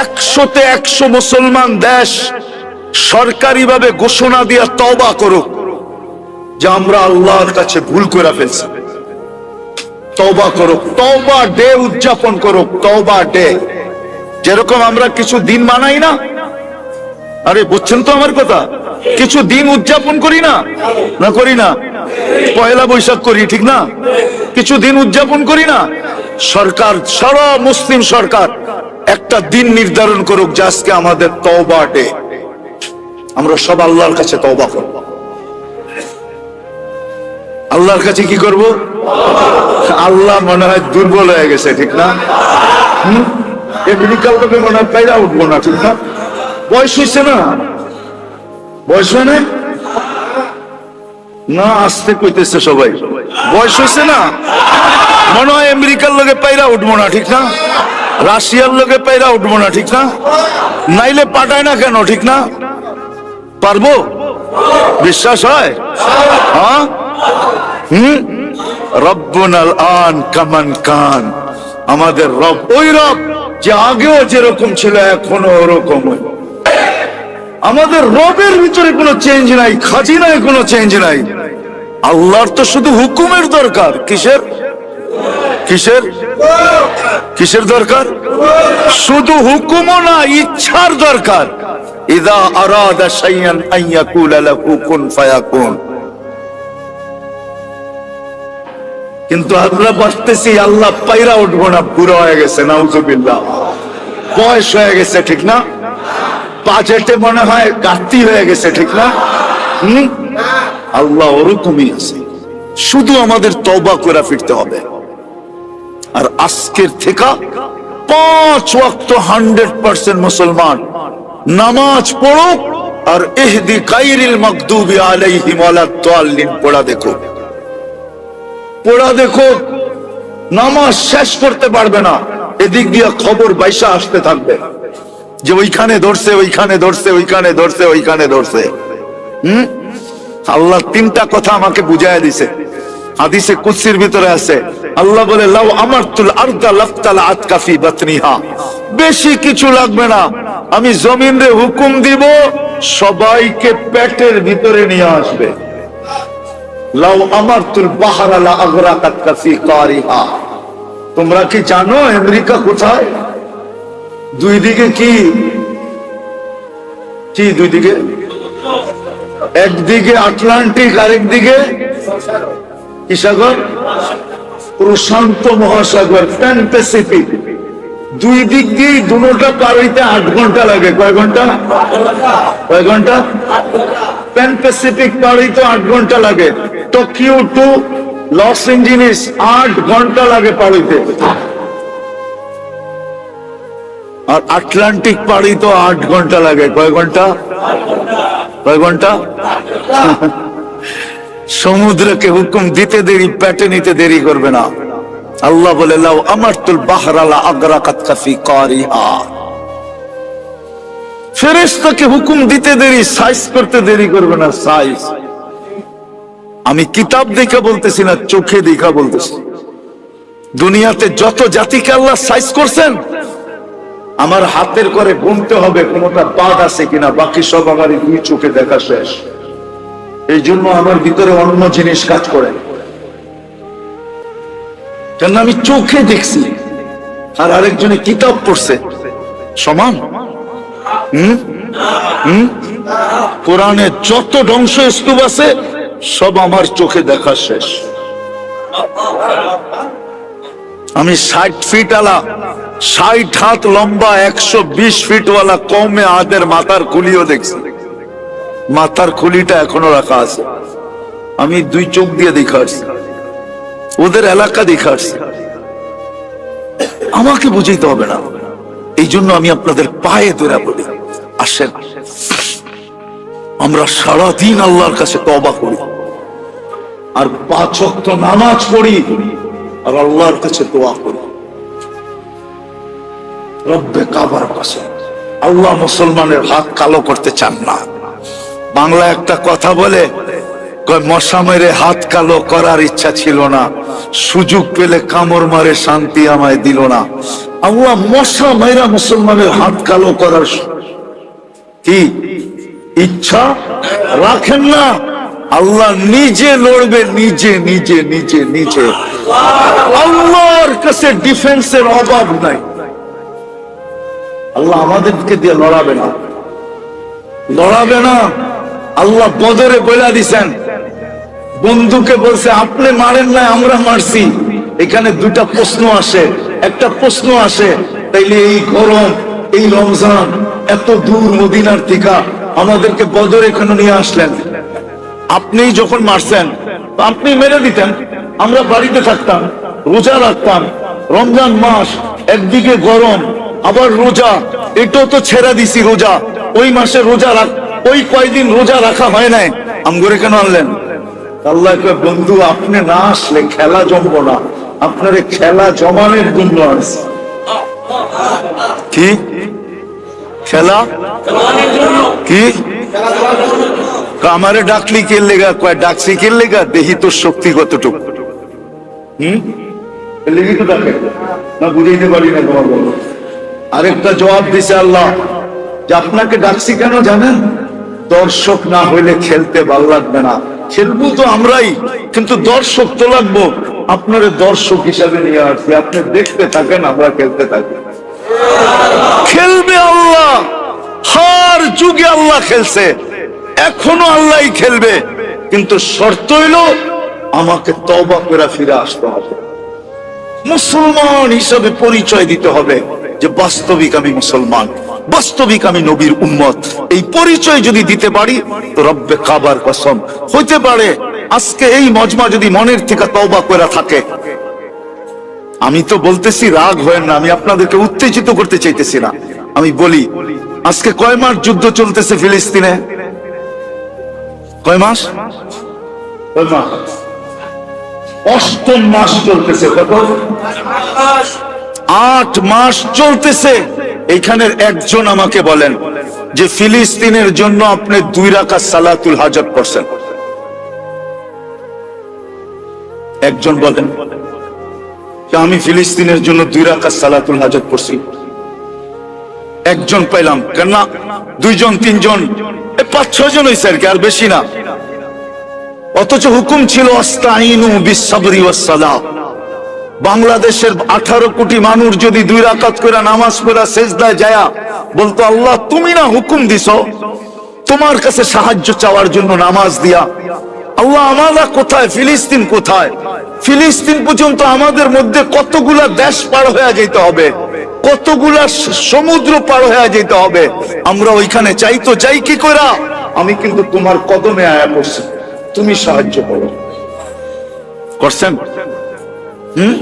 একশোতে একশো মুসলমান দেশ সরকারিভাবে ঘোষণা দিয়া তবা করুক, যে আমরা আল্লাহর কাছে ভুল করে ফেলছি। তবা করুক তবা ডে উদযাপন করুক তবা ডে। যেরকম আমরা কিছু দিন মানাই না, আরে বুঝছেন তো আমার কথা? কিছু দিন উদযাপন করি না? না করি না। পয়লা বৈশাখ করি, ঠিক না? কিছু দিন উদযাপন করি না? সরকার, সারা মুসলিম সরকার একটা দিন নির্ধারণ করুক যে আজকে আমাদের তওবা ডে। আমরা সব আল্লাহর কাছে তওবা করব। আল্লাহর কাছে কি করব? আল্লাহ মনে হয় দুর্বল হয়ে গেছে, ঠিক না? মেডিকেল থেকে পাইরা উঠবো না, ঠিক না? বয়স হয়েছে না? বয়স নাই? না, আসতে কইতেছে সবাই। বয়স হয়েছে না? আমেরিকার লোকে পাইরা উঠবো না, ঠিক না? রাশিয়ার লোকে পাইরা উঠবো না, ঠিক না? নাইলে পাঠায় না কেন, ঠিক না? পারব? বিশ্বাস হয়? হ্যাঁ? রব্বুনাল আন কামান কান। আমাদের রব, ওই রব যে আগেও যেরকম ছিল, এখনও ওরকমই আমাদের রবের ভিতরে কোনো চেঞ্জ নাই, খাজিনায় কোনো চেঞ্জ নাই। আল্লাহর তো শুধু হুকুমের দরকার। কিসের? কিসের? কিসের দরকার? শুধু হুকুমও না, ইচ্ছার দরকার। কিন্তু আমরা বাঁচতেছি আল্লাহ পাইরা উঠবো না, বুড়ো হয়ে গেছে, নাউজুবিল্লাহ। বয়স হয়ে গেছে, ঠিক না? বাজেটে মনে হয় ঘাটতি হয়ে গেছে, ঠিক না? হম? আল্লাহ ওরকমই আছে। শুধু আমাদের তবা করে ফিরতে হবে। আর আজকের থেকে পাঁচ ওয়াক্ত হান্ড্রেড পার্সেন্ট মুসলমান। নামাজ পড়ো আর এহদি গাইরিল মকদুবি আলাইহিম ওয়ালা দাল্লিন পড়া দেখো। পড়া দেখো, নামাজ শেষ করতে পারবে না। এদিক দিয়ে খবর বাইসা আসতে থাকবে। যে ওইখানে ধরছে ওইখানে ধরছে ওইখানে ধরছে ওইখানে ধরছে। হম? আল্লাহ তিনটা কথা আমাকে বুঝাই দিছে। হাদিসে কুৎসির ভিতরে আছে, আল্লাহ বলে, লাউ আমারতুল আরদা লাফতাল আতকাফি বাতনিহা। বেশি কিছু লাগবে না। আমি জমিন রে হুকুম দিব, সবাইকে পেটের ভিতরে নিয়ে আসবে। লাউ আমারতুল বাহারা লা আগরাকাত কাফি কারিহা। তোমরা কি জানো আমেরিকা কোথায়? দুই দিকে কি? কি দুই দিকে? একদিকে আটলান্টিক আরেক দিকে কি সাগর প্রশান্ত মহাসাগর প্যান প্যাসিফিক। দুই দিক দিয়ে দুটা পার হইতে আট ঘণ্টা লাগে। কয় ঘণ্টা? কয় ঘণ্টা? প্যান প্যাসিফিক পার হইতে আট ঘণ্টা লাগে। টোকিও টু লস এঞ্জেলিস আট ঘণ্টা লাগে পার হইতে। আর আটলান্টিক পাড়ি তো আট ঘণ্টা লাগে। কয় ঘণ্টা? কয় ঘণ্টা? সমুদ্রকে হুকুম দিতে দেরি, পেটে নিতে দেরি করবে না। আল্লাহ বলে লাও আমার তুল বাহরালা আগ্রা ফেরেশতাকে হুকুম দিতে দেরি, সাইজ করতে দেরি করবে না, সাইজ। আমি কিতাব দেখা বলতেছি না, চোখে দেখা বলতেছি। দুনিয়াতে যত জাতিকে আল্লাহ সাইজ করছেন, আমার হাতের করে গুনতে হবে, কোনটা বাদ আছে কিনা, বাকি সব আমার দুই চোখে দেখা শেষ। এই জন্য আমার ভিতরে অন্য জিনিস কাজ করে। কেন আমি চোখে দেখছি আর আরেকজনে কিতাব পড়ছে। সমান? কোরআনে যত ধ্বংস স্তূপ আছে, সব আমার চোখে দেখা শেষ। আমি ষাট ফিট আলা ষাট হাত লম্বা, একশো বিশ ফিট ওয়ালা কমে আদের মাথার খুলিও দেখছি। মাথার খুলিটা এখনও রাখা আছে। আমি দুই চোখ দিয়ে দেখে আসছি ওদের এলাকা দেখে আসছি আমাকে বুঝাইতে হবে না। এই জন্য আমি আপনাদের পায়ে ধরে বলি আসেন। আমরা সারাদিন আল্লাহর কাছে তবা করি। আর পাঁচ ওয়াক্ত নামাজ পড়ি আর আল্লাহর কাছে দোয়া করি। রব্বে কাবার কাছে আল্লাহ মুসলমানের হাত কালো করতে চান না। বাংলা একটা কথা বলে মশা মেরে হাত কালো করার ইচ্ছা ছিল না, সুযোগ পেলে কামড় মারে শান্তি আমায় দিল না। আল্লাহ মশা মাইরা মুসলমানের হাত কালো করার কি? ইচ্ছা? রাখেন না। আল্লাহ নিজে লড়বে, নিজে নিজে নিজে নিজে। আল্লাহর কাছে ডিফেন্সের অভাব নাই। আল্লাহ আমাদেরকে দিয়ে লড়াবে না। লড়াবে না। আল্লাহ বদরে বইলা দিছেন। বন্ধুকে বলছে, আপনি মারেন না আমরা মারছি। এখানে দুটা প্রশ্ন আসে। একটা প্রশ্ন আসে, তাইলে এই গরম, এই রমজান, এত দূর মদিনার থেকে আমাদেরকে বদর এখানে নিয়ে আসলেন? আপনি যখন মারছেন আপনি মেরে দিতেন। আমরা বাড়িতে থাকতাম, রোজা রাখতাম, রমজান মাস, একদিকে গরম, আবার রোজা, এটাও তো ছেড়া দিছি রোজা। ওই মাসে রোজা রাখ ওই কয়দিন রোজা রাখা হয় নাই? আমগরে কেন আনলেন? আল্লাহ বন্ধু, আপনি না আসলে খেলা জমবো না। আপনার খেলা জমানের জন্য আসছে কি? খেলা? কি? আমারে ডাকলি কে লেগা? কয়, ডাকছি কে লেগা? দেহি তোর শক্তি কতটুকু? হম? তো না না তোমার বলো। আরেকটা জবাব দিছে আল্লাহ। যে আপনাকে ডাকছি কেন জানেন? দর্শক না হইলে খেলতে ভালো লাগবে না। খেলব তো আমরাই, কিন্তু দর্শক তো লাগবো। আপনার দর্শক হিসাবে নিয়ে আসবে আপনি দেখতে থাকেন, আমরা খেলতে থাকি। খেলবে আল্লাহ। হার যুগে আল্লাহ খেলছে। এখনও আল্লাহই খেলবে। কিন্তু শর্ত হইল, আমাকে তবা করে ফিরে আসতে হবে। মুসলমান হিসাবে পরিচয় দিতে হবে যে বাস্তবিক আমি মুসলমান। বাস্তবিক আমি নবীর উম্মত। এই পরিচয় যদি দিতে পারি, তো রব্বে কাবার কসম। হইতে পারে, আজকে এই মজমা যদি মনের থেকে তওবা করে থাকে। আমি তো বলতেছি, রাগ হয় না, আমি আপনাদেরকে উত্তেজিত করতে চাইতেছি না। আমি বলি, আজকে কয় মাস যুদ্ধ চলতেছে ফিলিস্তিনে? কয় মাস? অষ্টম মাস চলতেছে, কত? আট মাস চলতেছে। এইখানের একজন আমাকে বলেন যে ফিলিস্তিনের জন্য আপনি দুই রাখা সালাতুল হাজত করছেন একজন বলেন আমি ফিলিস্তিনের জন্য দুই রাখা সালাতুল হাজত করছি একজন পাইলাম, কেননা দুইজন, তিনজন পাঁচ ছয় জন হয়েছে আর কি, আর বেশি না। অথচ হুকুম ছিল অস্তাইনু বিসাবরি ওয়াসসালাহ বাংলাদেশের আঠারো কোটি মানুষ যদি দুই রাকাত করে নামাজ পড়া সেজদায় যায়া, বলতো আল্লাহ, তুমি না হুকুম দিছ? তোমার কাছে সাহায্য চাওয়ার জন্য নামাজ দিয়া। আল্লাহ, আমরা কোথায়? ফিলিস্তিন কোথায়? ফিলিস্তিন পর্যন্ত আমাদের মধ্যে কতগুলা দেশ পার হয়ে যেতে হবে? কতগুলা সমুদ্র পার হয়ে যেতে হবে? আমরা ওইখানে চাই তো চাই কি করা আমি কিন্তু তোমার কদমে আয়া করছি তুমি সাহায্য করো। করছেন? হুম?